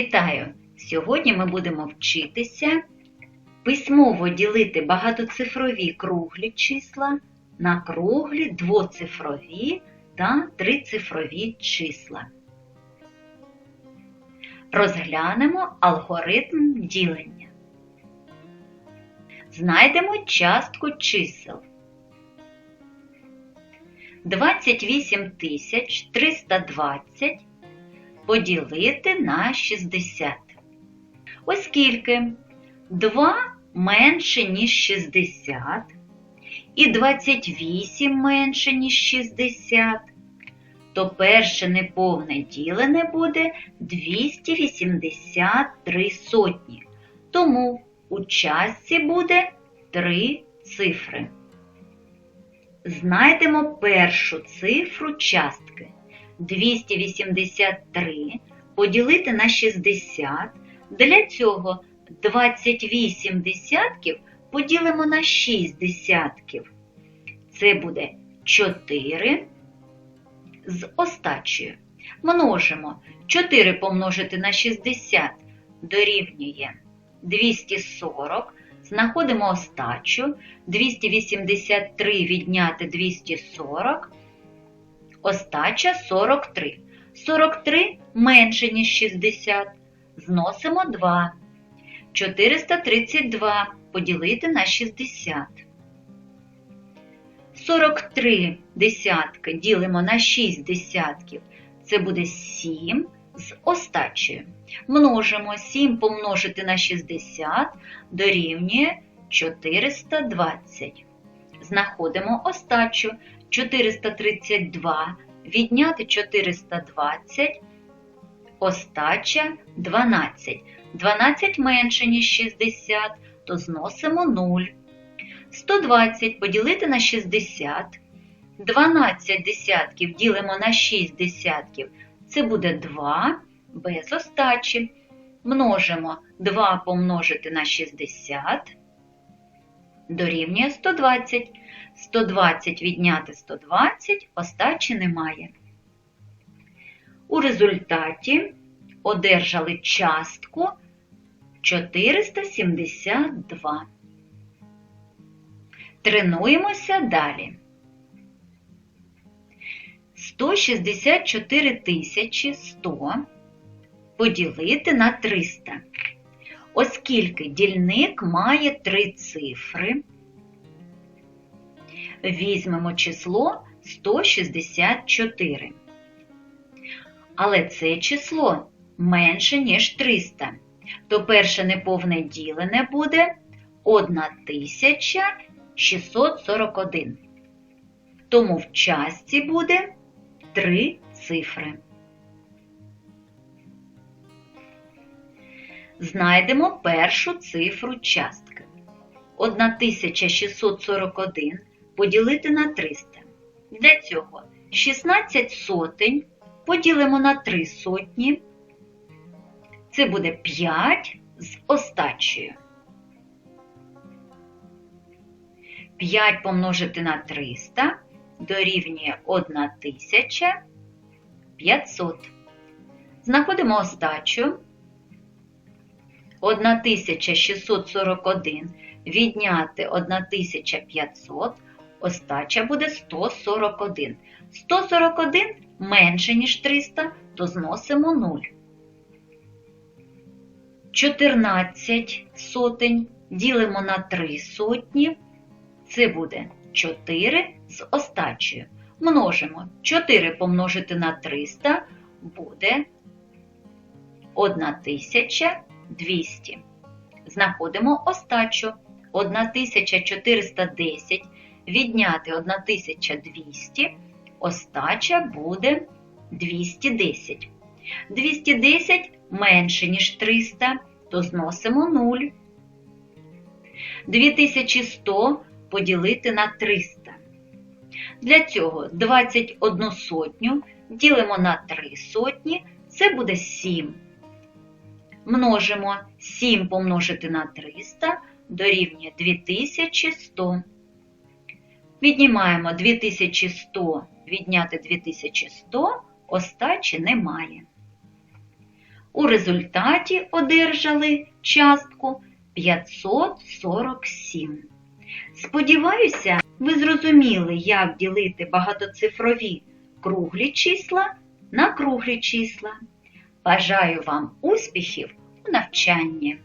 Вітаю! Сьогодні ми будемо вчитися письмово ділити багатоцифрові круглі числа на круглі двоцифрові та трицифрові числа. Розглянемо алгоритм ділення. Знайдемо частку чисел. 28 320 поділити на 60. Оскільки 2 менше, ніж 60, і 28 менше, ніж 60, то перше неповне ділене буде 283 сотні. Тому у частці буде 3 цифри. Знайдемо першу цифру частки. 283 поділити на 60. Для цього 28 десятків поділимо на 6 десятків. Це буде 4 з остачею. Множимо 4 помножити на 60 дорівнює 240. Знаходимо остачу. 283 відняти 240. Остача 43. 43 менше, ніж 60. Зносимо 2. 432 поділити на 60. 43 десятки ділимо на 6 десятків. Це буде 7 з остачею. Множимо 7 помножити на 60 дорівнює 420. Знаходимо остачу 432 відняти 420, остача 12. 12 менше, ніж 60, то зносимо 0. 120 поділити на 60. 12 десятків ділимо на 6 десятків. Це буде 2 без остачі. Множимо 2 помножити на 60. Дорівнює 120. 120 відняти 120, остачі немає. У результаті одержали частку 472. Тренуємося далі. 164 100 поділити на 300. Оскільки дільник має три цифри, візьмемо число 164. Але це число менше, ніж 300. То перше неповне ділене буде 1641. Тому в частці буде 3 цифри. Знайдемо першу цифру частки. 1641 поділити на 300. Для цього 16 сотень поділимо на 3 сотні. Це буде 5 з остачею. 5 помножити на 300 дорівнює 1500. Знаходимо остачу. 1641 відняти 1500, остача буде 141. 141 менше, ніж 300, то зносимо 0. 14 сотень ділимо на 3 сотні. Це буде 4 з остачею. Множимо 4 помножити на 300 буде 1200. Знаходимо остачу 1410 відняти 1200, остача буде 210. 210 менше, ніж 300, то зносимо 0. 2100 поділити на 300. Для цього 21 сотню ділимо на 3 сотні, це буде 7. Множимо 7 помножити на 300 дорівнює 2100. Віднімаємо 2100 відняти 2100, остачі немає. У результаті одержали частку 547. Сподіваюся, ви зрозуміли, як ділити багатоцифрові круглі числа на круглі числа. Бажаю вам успіхів у навчанні!